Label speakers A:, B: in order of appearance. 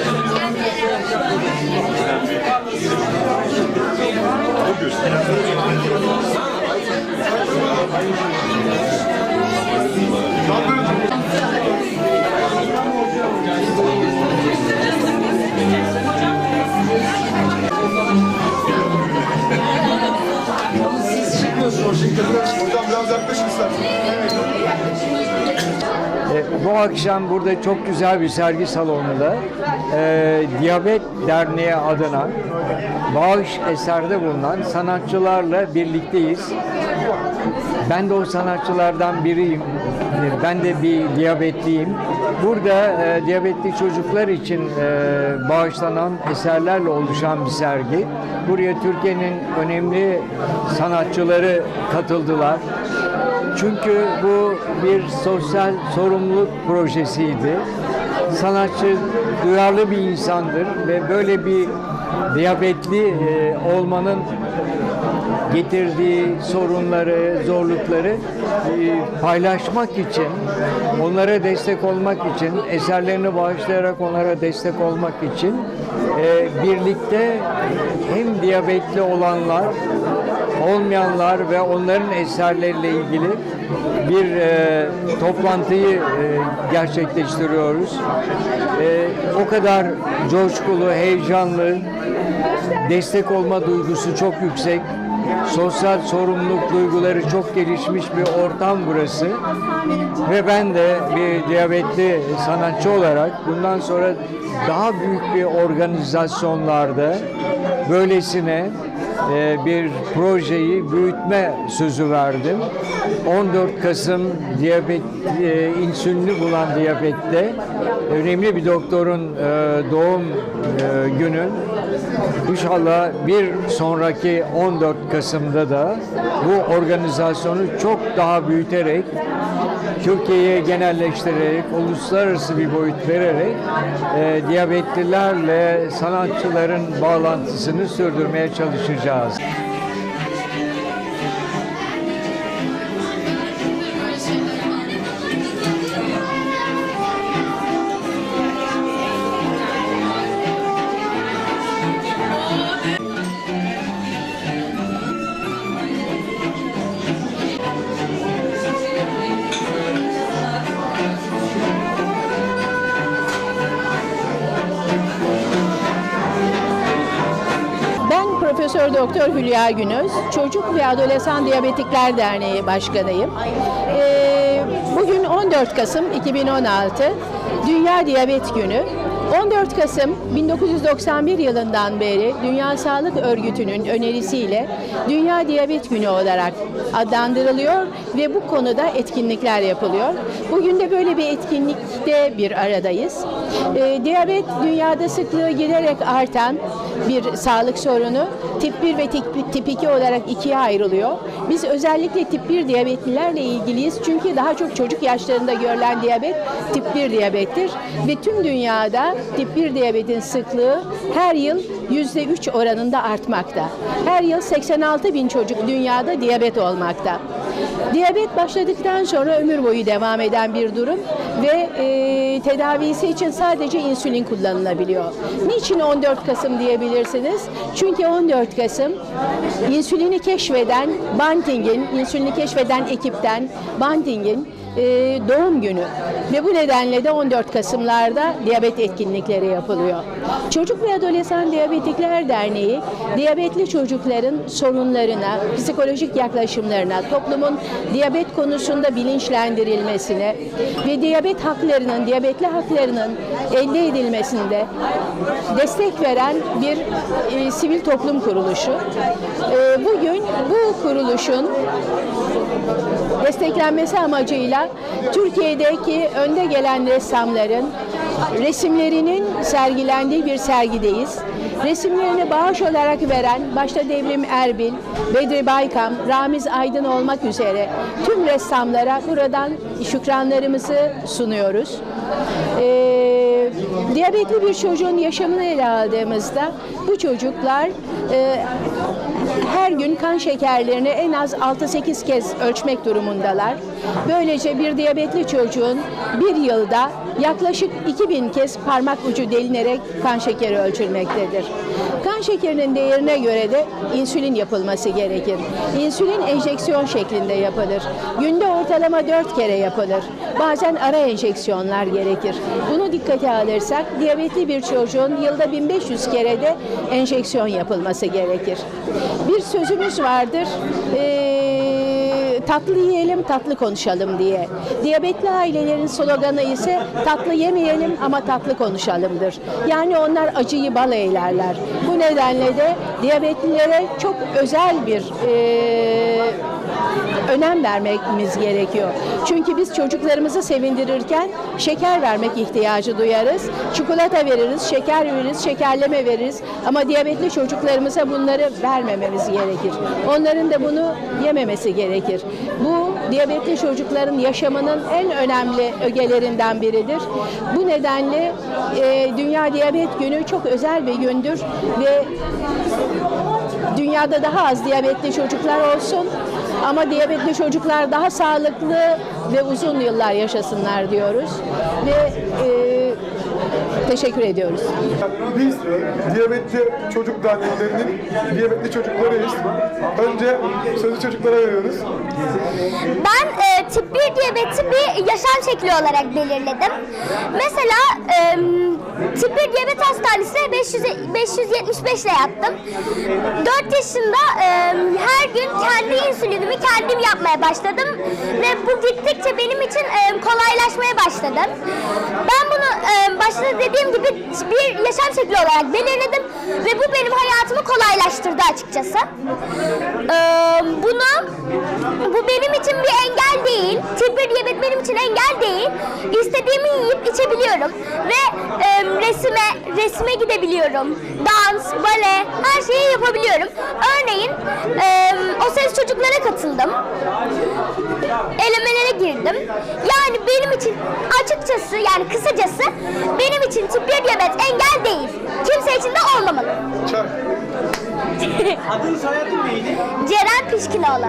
A: Yeah.
B: E, Bu akşam burada çok güzel bir sergi salonunda e, Diyabet Derneği adına bağış eserde bulunan sanatçılarla birlikteyiz. Ben de o sanatçılardan biriyim. Ben de bir diyabetliyim. Burada e, diyabetli çocuklar için e, bağışlanan eserlerle oluşan bir sergi. Buraya Türkiye'nin önemli sanatçıları katıldılar. Çünkü bu bir sosyal sorumluluk projesiydi. Sanatçı duyarlı bir insandır ve böyle bir diyabetli e, olmanın getirdiği sorunları, zorlukları e, paylaşmak için, onlara destek olmak için, eserlerini bağışlayarak onlara destek olmak için e, birlikte hem diyabetli olanlar olmayanlar ve onların eserleriyle ilgili bir e, toplantıyı e, gerçekleştiriyoruz. E, o kadar coşkulu, heyecanlı, destek olma duygusu çok yüksek. Sosyal sorumluluk duyguları çok gelişmiş bir ortam burası. Ve ben de bir diyabetli sanatçı olarak bundan sonra daha büyük bir organizasyonlarda böylesine e, bir projeyi büyütme sözü verdim. 14 Kasım diyabet e, bulan diyabette önemli bir doktorun e, doğum e, günü. İnşallah bir sonraki 14 Kasım'da da bu organizasyonu çok daha büyüterek Türkiye'ye genelleştirerek, uluslararası bir boyut vererek e, diyabetlilerle sanatçıların bağlantısını sürdürmeye çalışacağız.
C: Ben Profesör Doktor Hülya Günöz, Çocuk ve Adolesan Diyabetikler Derneği Başkanıyım. Ee, bugün 14 Kasım 2016, Dünya Diyabet Günü. 14 Kasım 1991 yılından beri Dünya Sağlık Örgütü'nün önerisiyle Dünya Diyabet Günü olarak adlandırılıyor ve bu konuda etkinlikler yapılıyor. Bugün de böyle bir etkinlikte bir aradayız. Ee, diyabet dünyada sıklığı giderek artan bir sağlık sorunu. Tip 1 ve tip, tip 2 olarak ikiye ayrılıyor. Biz özellikle tip 1 diyabetlilerle ilgiliyiz. Çünkü daha çok çocuk yaşlarında görülen diyabet tip 1 diyabettir. Ve tüm dünyada tip 1 diyabetin sıklığı her yıl %3 oranında artmakta. Her yıl 86 bin çocuk dünyada diyabet olmakta. Diyabet başladıktan sonra ömür boyu devam eden bir durum ve e, tedavisi için sadece insülin kullanılabiliyor. Niçin 14 Kasım diyebilirsiniz? Çünkü 14 Kasım insülini keşfeden Banting'in, insülini keşfeden ekipten Banting'in e, doğum günü ve bu nedenle de 14 Kasımlarda diyabet etkinlikleri yapılıyor. Çocuk ve Adolesan Diyabetikler Derneği diyabetli çocukların sorunlarına, psikolojik yaklaşımlarına, toplumun diyabet konusunda bilinçlendirilmesine ve diyabet haklarının, diyabetli haklarının elde edilmesinde destek veren bir e, sivil toplum kuruluşu. E, bugün bu kuruluşun desteklenmesi amacıyla Türkiye'deki önde gelen ressamların resimlerinin sergilendiği bir sergideyiz. Resimlerini bağış olarak veren başta Devrim Erbil, Bedri Baykam, Ramiz Aydın olmak üzere tüm ressamlara buradan şükranlarımızı sunuyoruz. Ee, diyabetli bir çocuğun yaşamını ele aldığımızda bu çocuklar e, her gün kan şekerlerini en az 6-8 kez ölçmek durumundalar. Böylece bir diyabetli çocuğun bir yılda yaklaşık 2000 kez parmak ucu delinerek kan şekeri ölçülmektedir. Kan şekerinin değerine göre de insülin yapılması gerekir. İnsülin enjeksiyon şeklinde yapılır. Günde ortalama 4 kere yapılır. Bazen ara enjeksiyonlar gerekir. Bunu dikkate alırsak diyabetli bir çocuğun yılda 1500 kere de enjeksiyon yapılması gerekir. Bir sözümüz vardır. Ee, tatlı yiyelim, tatlı konuşalım diye. Diyabetli ailelerin sloganı ise tatlı yemeyelim ama tatlı konuşalımdır. Yani onlar acıyı bal eylerler. Bu nedenle de diyabetlilere çok özel bir ee, önem vermemiz gerekiyor. Çünkü biz çocuklarımızı sevindirirken şeker vermek ihtiyacı duyarız. Çikolata veririz, şeker veririz, şekerleme veririz. Ama diyabetli çocuklarımıza bunları vermememiz gerekir. Onların da bunu yememesi gerekir. Bu diyabetli çocukların yaşamının en önemli ögelerinden biridir. Bu nedenle e, Dünya Diyabet Günü çok özel bir gündür ve dünyada daha az diyabetli çocuklar olsun ama diyabetli çocuklar daha sağlıklı ve uzun yıllar yaşasınlar diyoruz ve e, teşekkür ediyoruz.
A: Biz diyabetli çocuk derneklerinin diyabetli çocuklarıyız. Önce sözü çocuklara veriyoruz.
D: Ben e, 1 diyabeti bir yaşam şekli olarak belirledim. Mesela e, 1 diyabet hastanesine 500, 575 ile yattım. 4 yaşında e, her gün kendi insülinimi kendim yapmaya başladım. Ve bu gittikçe benim için e, kolaylaşmaya başladı. Ben bunu e, başta dediğim gibi bir yaşam şekli olarak belirledim. Ve bu benim hayatımı kolaylaştırdı açıkçası. E, bunu bu benim için bir engel değil. Tip 1 diyabet benim için engel değil. İstediğimi yiyip içebiliyorum. Ve e, resime, resime gidebiliyorum. Dans, bale, her şeyi yapabiliyorum. Örneğin e, o ses çocuklara katıldım. Elemelere girdim. Yani benim için açıkçası yani kısacası benim için tip 1 diyabet engel değil. Kimse için de olmamalı.
E: Adın soyadın neydi?
D: Ceren Pişkinoğlu.